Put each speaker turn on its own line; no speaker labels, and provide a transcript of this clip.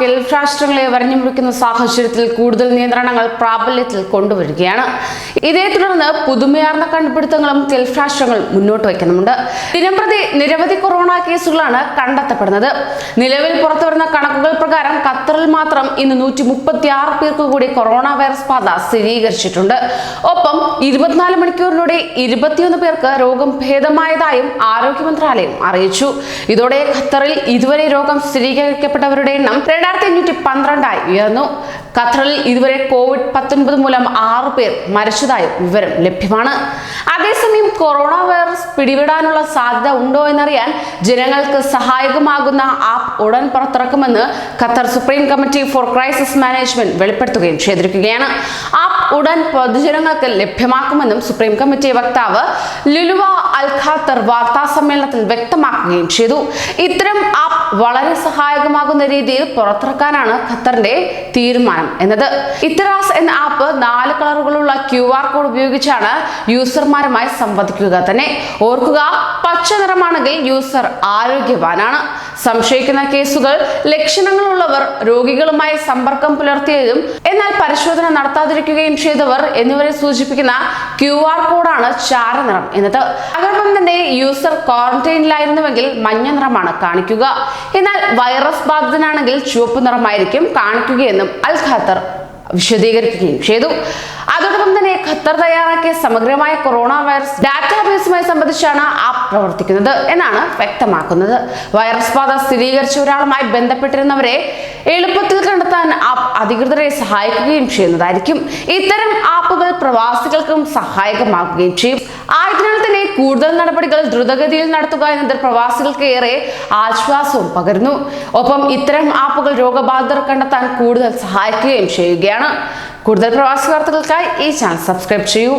Corona രാഷ്ട്രങ്ങളെ വരഞ്ഞു മുറിക്കുന്ന സാഹചര്യത്തിൽ കൂടുതൽ നിയന്ത്രണങ്ങൾ പ്രാബല്യത്തിൽ കൊണ്ടുവരികയാണ്. ഇതേ തുടർന്ന് പുതുമയാർന്ന കണ്ടുപിടുത്തങ്ങളും ഗൾഫ് രാഷ്ട്രങ്ങൾ മുന്നോട്ട് വയ്ക്കുന്നുണ്ട് ദിനംപ്രതി നിരവധി കൊറോണ കേസുകളാണ് കണ്ടെത്തപ്പെടുന്നത്. നിലവിൽ പുറത്തുവരുന്ന കണക്കുകൾ പ്രകാരം ഖത്തറിൽ മാത്രം ഇന്ന് നൂറ്റി മുപ്പത്തി ആറ് പേർക്ക് കൂടി കൊറോണ വൈറസ് ബാധ സ്ഥിരീകരിച്ചിട്ടുണ്ട്. ഒപ്പം ഇരുപത്തിനാല് മണിക്കൂറിലൂടെ ഇരുപത്തിയൊന്ന് പേർക്ക് രോഗം ഭേദമായതായും ആരോഗ്യ മന്ത്രാലയം അറിയിച്ചു. ഇതോടെ ഖത്തറിൽ ഇതുവരെ രോഗം സ്ഥിരീകരിക്കപ്പെട്ടവരുടെ എണ്ണം രണ്ടായിരത്തി അഞ്ഞൂറ്റി പന്ത്രണ്ടായി ഉയർന്നു. ഖത്തറിൽ ഇതുവരെ കോവിഡ് പത്തൊൻപത് മൂലം ആറു പേർ മരിച്ചതായും വിവരം ലഭ്യമാണ്. അതേസമയം കൊറോണ വൈറസ് പിടിപെടാനുള്ള സാധ്യത ഉണ്ടോ എന്നറിയാൻ ജനങ്ങൾക്ക് സഹായകമാകുന്ന ആപ്പ് ഉടൻ പുറത്തിറക്കുമെന്ന് Qatar supreme committee for crisis management വെളിപ്പെടുത്തുകയും ചെയ്തിരിക്കുകയാണ്. ആപ്പ് ഉടൻ പൊതുജനങ്ങൾക്ക് ലഭ്യമാക്കുമെന്നും സുപ്രീം കമ്മിറ്റി വക്താവ് ലുലുവ അൽ വാർത്താ സമ്മേളനത്തിൽ വ്യക്തമാക്കുകയും ചെയ്തു. ഇത്തരം ആപ്പ് വളരെ സഹായകമാകുന്ന രീതിയിൽ പുറത്തിറക്കാനാണ് ഖത്തറിന്റെ തീരുമാനം എന്നത്. ഇത്തറാസ് എന്ന ആപ്പ് നാല് കളറുകളുള്ള ക്യു ആർ കോഡ് ഉപയോഗിച്ചാണ് യൂസർമാരുമായി സംവദിക്കുക തന്നെ. ഓർക്കുക പച്ച നിറമാണെങ്കിൽ യൂസർ ആരോഗ്യവാനാണ്. സംശയിക്കുന്ന കേസുകൾ ലക്ഷണങ്ങളുള്ളവർ രോഗികളുമായി സമ്പർക്കം പുലർത്തിയതും എന്നാൽ പരിശോധന നടത്താതിരിക്കുകയും ചെയ്തവർ എന്നിവരെ സൂചിപ്പിക്കുന്ന ക്യു ആർ കോഡാണ് ചാരനിറം എന്നത്. അതോടൊപ്പം തന്നെ യൂസർ ക്വാറന്റൈനിലായിരുന്നുവെങ്കിൽ മഞ്ഞ നിറമാണ് കാണിക്കുക. എന്നാൽ വൈറസ് ബാധിതനാണെങ്കിൽ ചുവപ്പ് നിറമായിരിക്കും കാണിക്കുകയെന്നും അൽ ഖാത്തർ വിശദീകരിക്കുകയും ചെയ്തു. അതോടൊപ്പം തന്നെ ഖത്തർ തയ്യാറാക്കിയ സമഗ്രമായ കൊറോണ വൈറസ് ഡാറ്റാബേസുമായി സംബന്ധിച്ചാണ് ആപ്പ് പ്രവർത്തിക്കുന്നത് എന്നാണ് വ്യക്തമാക്കുന്നത്. വൈറസ് ബാധ സ്ഥിരീകരിച്ച ഒരാളുമായി ബന്ധപ്പെട്ടിരുന്നവരെ എളുപ്പത്തിൽ കണ്ടെത്താൻ ആപ്പ് അധികൃതരെ സഹായിക്കുകയും ചെയ്യുന്നതായിരിക്കും. ഇത്തരം ആപ്പുകൾ പ്രവാസികൾക്കും സഹായകമാക്കുകയും ചെയ്യും. ആയതിനാൽ കൂടുതൽ നടപടികൾ ദ്രുതഗതിയിൽ നടത്തുക എന്നത് പ്രവാസികൾക്ക് ഏറെ ആശ്വാസവും പകരുന്നു. ഒപ്പം ഇത്തരം ആപ്പുകൾ രോഗബാധിതർ കണ്ടെത്താൻ കൂടുതൽ സഹായിക്കുകയും ചെയ്യുകയാണ്. കൂടുതൽ പ്രവാസി വാർത്തകൾക്കായി ഈ ചാനൽ സബ്സ്ക്രൈബ് ചെയ്യൂ.